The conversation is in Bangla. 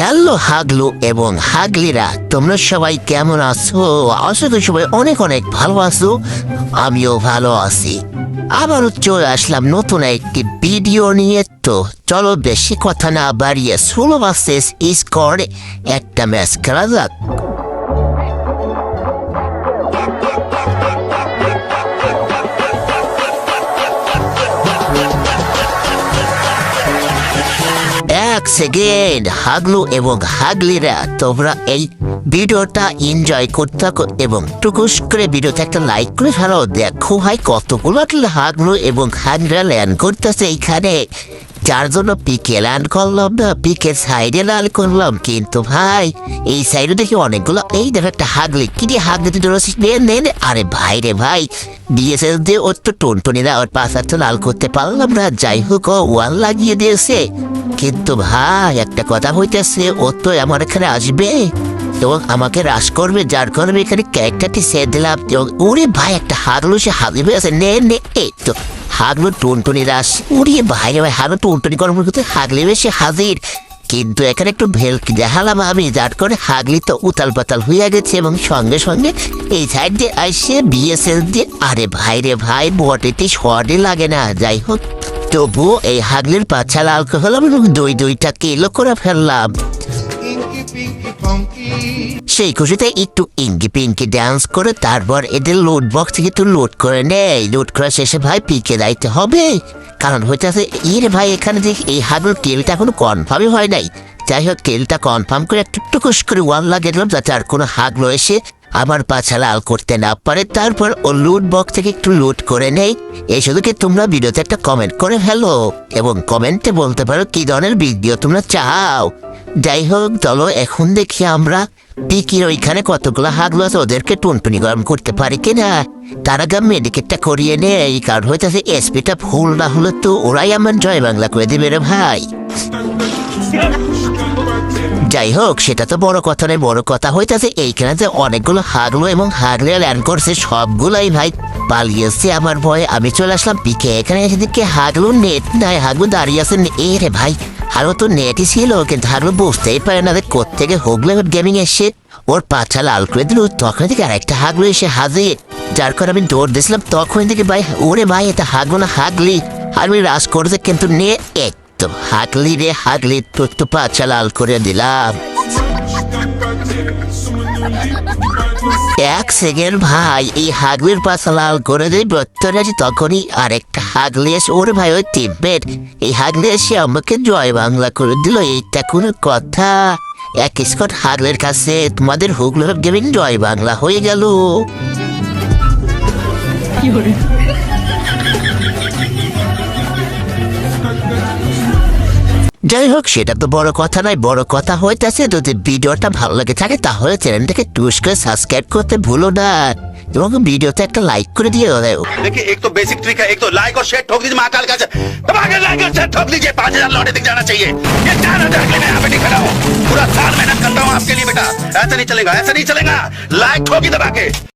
হ্যালো হাগলু এবং হাগলিরা, তোমরা সবাই কেমন আছো? আশা করি সবাই অনেক অনেক ভালো আছো, আমিও ভালো আছি। আবারও চলে আসলাম নতুন একটি ভিডিও নিয়ে। তো চলো বেশি কথা না বাড়িয়ে, ষোলো বাসেস স্কোর একটা ম্যাচ খেলা যাক। সেকেন্ড হাগলু এবং হাগলিরা তোমরা এই ভিডিওটা এনজয় করতে থাকো এবং টুকুস করে ভিডিওতে একটা লাইক করে ফেলো। দেখো ভাই কতগুলো হাগলু এবং হাগরা ল্যান্ড করতেছে এইখানে। যার জন্য পিকে ল্যান্ড করলাম না, পিকে সাইডে ল্যান্ড করলাম। কিন্তু ভাই, এই সাইডে দেখি অনেকগুলো, এই দেখো একটা হাগলি। কি দিয়ে হাগলি তুই ধরেছিস? নে নে। আরে ভাই রে ভাই ডিএসএল দিয়ে ওর তো টনটনিরা ওর পাশার তো লাল করতে পারলাম না। যাই হোক ওয়াল লাগিয়ে দিয়েছে। কিন্তু ভাই, একটা কথা হইতেছে, ও তো আমার এখানে আসবে। এবং আমাকে রাস করবে, যার কারণে এখানে ক্যারেক্টারটি সেট দিলাম। এবং ওরে ভাই, একটা হাগলু সে হাগলি হয়ে আছে নে নে, এই তো। হাগলু টুনটুনি রাস উড়িয়ে ভাই রে ভাই হাগলু টুনটুনি করার করতে হাগলি বেশি হাজির। কিন্তু এখানে একটু ভেল দেখালাম আমি, যার করে হাগলি তো উতাল পাতাল হইয়া গেছে এবং সঙ্গে সঙ্গে এই সাইড দিয়ে আসছে বিএসএল দিয়ে, আরে ভাই রে ভাই বটেটি শর্টই লাগে না, যাই হোক। তবু এই হাগলির পাছা লাল হলাম এবং দুই দুইটা কিলো করে ফেললাম. সেই খুশিতে একটু ইঙ্কি পিঙ্কি ডান্স করে তারপর এদের লোড বক্স থেকে একটু লোড করে নেয়। লোড করা শেষে ভাই পিকে যাইতে হবে। কারণ হইতেছে, ইরে ভাই, এখানে যে এই হাগল কেলটা এখনও কনফার্মই হয় নাই। যাই হোক কেলটা কনফার্ম করে একটু টুকুস করে ওয়ান লাগিয়ে দিলাম যাতে আর কোনো হাগলো এসে আবার পাছা লাল করতে না পারে। তারপর ও লুট বক্স থেকে একটু লুট করে নেই এই শুধু কি তোমরা ভিডিওতে একটা কমেন্ট করে ফেলো এবং কমেন্টে বলতে পারো কি ধরনের ভিডিও তোমরা চাও। যাই হোক চলো, এখন দেখি আমরা পিকির ওইখানে কতগুলো হাগলো ওদেরকে টুনটুনি গরম করতে পারি কিনা। তার আগে মেডিকেটটা করিয়ে নেই, কারণ হইতেছে এসপিটা ভুল না হলে তো ওরাই আমার জয় বাংলা করে দেবে রে ভাই। যাই হোক সেটা তো বড় কথা নয়, বড় কথা হইতেছে এইখানে যে অনেকগুলো হাগলো এবং হাগলে ল্যান্ড করছে, সবগুলাই ভাই পালিয়েছে আমার ভয়ে। আমি চলে আসলাম, পিকে এখানে এসে দেখি হাগলো নেট নাই, হাগলো দাঁড়িয়ে আছে এ রে ভাই হাগলো তো নেটই ছিল কিন্তু হাগলো বুঝতেই পারে না যে কোথেকে হোগলে গেমিং এসে ওর পাছা লাল করে দিল তখন থেকে আরেকটা হাগলো এসে হাজির যার কারণে আমি দৌড় দিয়েছিলাম তখন থেকে ভাই ওরে ভাই এটা হাগলো না হাগলি আমি রাস করেছে কিন্তু নে একদম হাগলি রে হাগলি তোর তো পাছা লাল করে দিলাম এক সেকেন্ড ভাই, এই হাগলির পাশা লাল করে বত্তরে আছি তখনই আরেকটা হাগলি এসে, ওর ভাই, ওই তিব্বেট, এই হাগলি এসে আমাকে জয় বাংলা করে দিল, এইটা কোনো কথা। এক স্কট হাগলের কাছে তোমাদের হুগলো গেমিং জয় বাংলা হয়ে গেল। যাই হোক সেটা তো বড় কথা নয় বড় কথা হইতেছে যদি ভিডিওটা ভালো লাগে থাকে তাহলে চ্যানেলটাকে টুস করে সাবস্ক্রাইব করতে ভুলো না এবং ভিডিওতে একটা লাইক করে দিয়ে দাও देखिए एक तो बेसिक ट्रिक है एक तो लाइक और शेयर ठोक दीजिए महाकाल का दबा के लाइक और शेयर ठोक दीजिए पांच हजार लौटे दिख जाना चाहिए ये चार हजार के लिए मैं यहाँ पे नहीं खड़ा हूँ पूरा साल मेहनत करता हूँ आपके लिए बेटा ऐसा नहीं चलेगा ऐसा नहीं चलेगा लाइक ठोकी दबा के